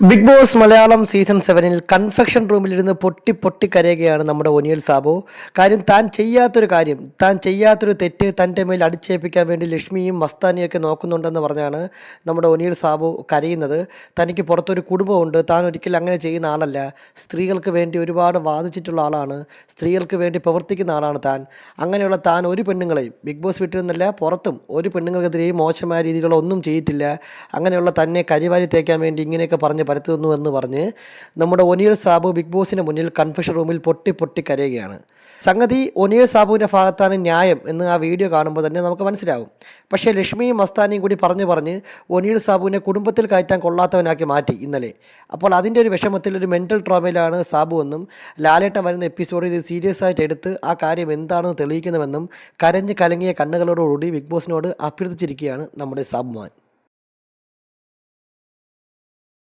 Big Boss Malayalam season സെവനിൽ confession റൂമിലിരുന്ന് പൊട്ടി പൊട്ടി കരയുകയാണ് നമ്മുടെ ഒനിയൽ സാബു. കാര്യം താൻ ചെയ്യാത്തൊരു കാര്യം താൻ ചെയ്യാത്തൊരു തെറ്റ് തന്റെ മേൽ അടിച്ചേൽപ്പിക്കാൻ വേണ്ടി ലക്ഷ്മിയും മസ്താനിയൊക്കെ നോക്കുന്നുണ്ടെന്ന് പറഞ്ഞാണ് നമ്മുടെ ഒനിയൽ സാബു കരയുന്നത്. തനിക്ക് പുറത്തൊരു കുടുംബമുണ്ട് താൻ ഒരിക്കലും അങ്ങനെ ചെയ്യുന്ന ആളല്ല. സ്ത്രീകൾക്ക് വേണ്ടി ഒരുപാട് വാദിച്ചിട്ടുള്ള ആളാണ് സ്ത്രീകൾക്ക് വേണ്ടി പ്രവർത്തിക്കുന്ന ആളാണ് താൻ. അങ്ങനെയുള്ള താൻ ഒരു പെണ്ണുങ്ങളെയും ബിഗ് ബോസ് വീട്ടിൽ നിന്നല്ല പുറത്തും ഒരു പെണ്ണുങ്ങൾക്കെതിരെയും മോശമായ രീതിയിലുള്ള ഒന്നും ചെയ്തിട്ടില്ല. അങ്ങനെയുള്ള തന്നെ കരിവാരി തേക്കാൻ വേണ്ടി ഇങ്ങനെയൊക്കെ പറഞ്ഞ് പരത്തുന്നു എന്ന് പറഞ്ഞ് നമ്മുടെ ഒനിയൽ സാബു ബിഗ് ബോസിന് മുന്നിൽ കൺഫെഷൻ റൂമിൽ പൊട്ടി പൊട്ടി കരയുകയാണ്. സംഗതി ഒനിയൽ സാബുവിന്റെ ഭാഗത്താണ് ന്യായം എന്ന് ആ വീഡിയോ കാണുമ്പോൾ തന്നെ നമുക്ക് മനസ്സിലാവും. പക്ഷേ ലക്ഷ്മിയും മസ്താനിയും കൂടി പറഞ്ഞു പറഞ്ഞ് ഒനിയൽ സാബുവിനെ കുടുംബത്തിൽ കയറ്റാൻ കൊള്ളാത്തവനാക്കി മാറ്റി ഇന്നലെ. അപ്പോൾ അതിന്റെ ഒരു വിഷമത്തിൽ ഒരു മെന്റൽ ട്രോമയിലാണ് സാബു എന്നും ലാലേട്ടൻ വരുന്ന എപ്പിസോഡ് ഇത് സീരിയസ് ആയിട്ട് എടുത്ത് ആ കാര്യം എന്താണെന്ന് തെളിയിക്കണമെന്നും കരഞ്ഞ് കലങ്ങിയ കണ്ണുകളോടുകൂടി ബിഗ് ബോസിനോട് അഭ്യർത്ഥിച്ചിരിക്കുകയാണ് നമ്മുടെ സാബുമാൻ.